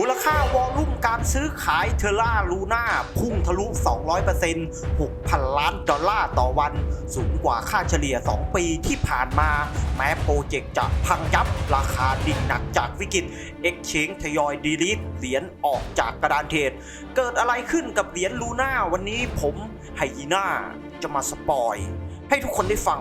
มูลค่าวอลลุ่มการซื้อขายเทล่าลูน่าพุ่งทะลุ 200% 6,000 ล้านดอลลาร์ต่อวัน สูงกว่าค่าเฉลี่ย 2 ปีที่ผ่านมา แม้โปรเจกต์จะพังยับราคาดิ่งหนักจากวิกฤต Exchange ทยอยดีลิทเหรียญออกจากกระดานเทรดเกิดอะไรขึ้นกับเหรียญลูน่าวันนี้ผมไฮยีน่าจะมาสปอย ให้ทุกคนได้ฟัง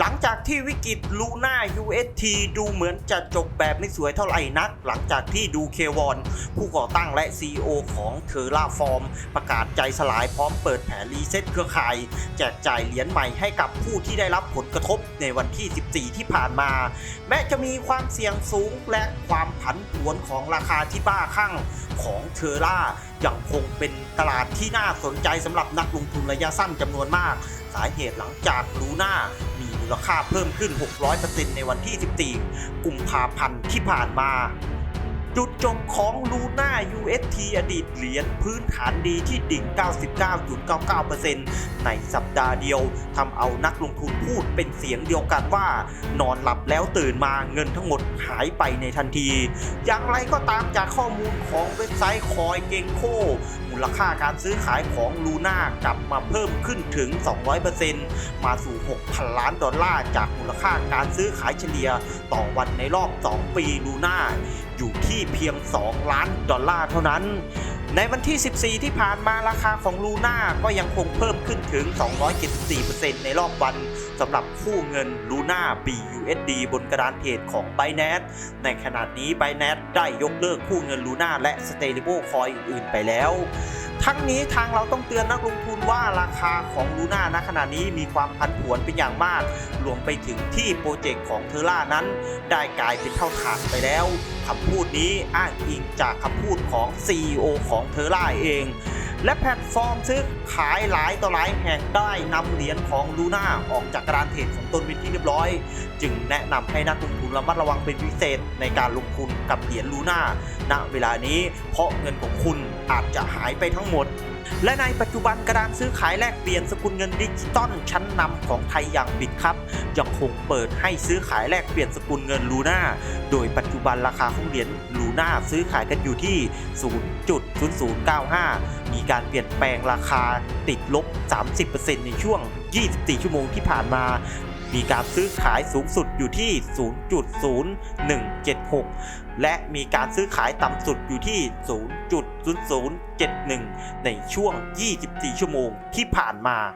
หลังจากที่วิกฤตลูน่า UST ดูเหมือนจะจบแบบไม่สวยเท่าไหร่นัก หลังจากที่ดูเควอนผู้ก่อตั้งและ CEO ของเทอร่าฟอร์ม ประกาศใจสลายพร้อมเปิดแผนรีเซ็ตเครือข่าย แจกจ่ายเหรียญใหม่ให้กับผู้ที่ได้รับผลกระทบในวันที่ 14 ที่ผ่านมา แม้จะมีความเสี่ยงสูงและความผันผวนของราคาที่บ้าคลั่งของเทอร่ายังคงเป็นตลาดที่น่าสนใจสำหรับนักลงทุนระยะสั้นจำนวนมาก สาเหตุหลังจากลูน่ามี ลค่าเพิ่มขึ้น 600%ในวันที่ 14 กุมภาพันธ์ที่ผ่านมา จุดจบของลูน่า UST อดีตเหรียญพื้นฐานดีที่ดิ่ง 99.99%ในสัปดาห์เดียวทำเอานักลงทุนพูดเป็นเสียงเดียวกันว่า นอนหลับแล้วตื่นมาเงินทั้งหมดหายไปในทันที อย่างไรก็ตามจากข้อมูลของเว็บไซต์คอยเกงโค ลค่าการซื้อขายของลูน่ากลับมาเพิ่มขึ้นถึง 200%มาสู่ 6,000 ล้านดอลลาร์จากมูลค่าการซื้อขายเฉลี่ยต่อวันในรอบ 2 ปีลูน่าอยู่ที่เพียง 2 ล้านดอลลาร์เท่านั้น ในวันที่ 14 ที่ผ่านมาราคาของลูน่าก็ยังคงเพิ่มขึ้นถึง 274%ในรอบวันสำหรับคู่เงินลูน่า BUSD บนกระดานเทรดของ Binance ในขณะนี้ Binance ได้ยกเลิกคู่เงินลูน่าและ Stable Coin อื่นๆไปแล้ว ทั้งนี้ทางเราต้องเตือนนักลงทุนว่าราคาของลูน่าณขณะนี้มีความผันผวนเป็นอย่างมาก รวมไปถึงที่โปรเจกต์ของเทอร่านั้น ได้กลายเป็นเท่าฐานไปแล้วคำพูดนี้อ้างอิงจากคำพูดของ CEO ของเทอร่าเอง และแพลตฟอร์มซื้อขายหลายต่อหลายแห่งได้นำเหรียญของลูน่าออกจากกรานเทรดของตนเป็นที่เรียบร้อย จึงแนะนำให้นักลงทุนระมัดระวังเป็นพิเศษในการลงทุนกับเหรียญลูน่าณเวลานี้เพราะเงินของคุณอาจจะหายไปทั้งหมด และในปัจจุบันกระดานซื้อขายแลกเปลี่ยนสกุลเงินดิจิตอลชั้นนำของไทยอย่างบิตครับยังคงเปิดให้ซื้อขายแลกเปลี่ยนสกุลเงินลูน่าโดยปัจจุบันราคาของเหรียญลูน่าซื้อขายกันอยู่ที่ 0.0095 มีการเปลี่ยนแปลงราคาติดลบ 30%ในช่วง 24 ชั่วโมงที่ผ่านมา มีการซื้อขายสูงสุดอยู่ที่ 0.0176 และมีการซื้อขายต่ำสุดอยู่ที่ 0.0071 ในช่วง 24 ชั่วโมงที่ผ่านมา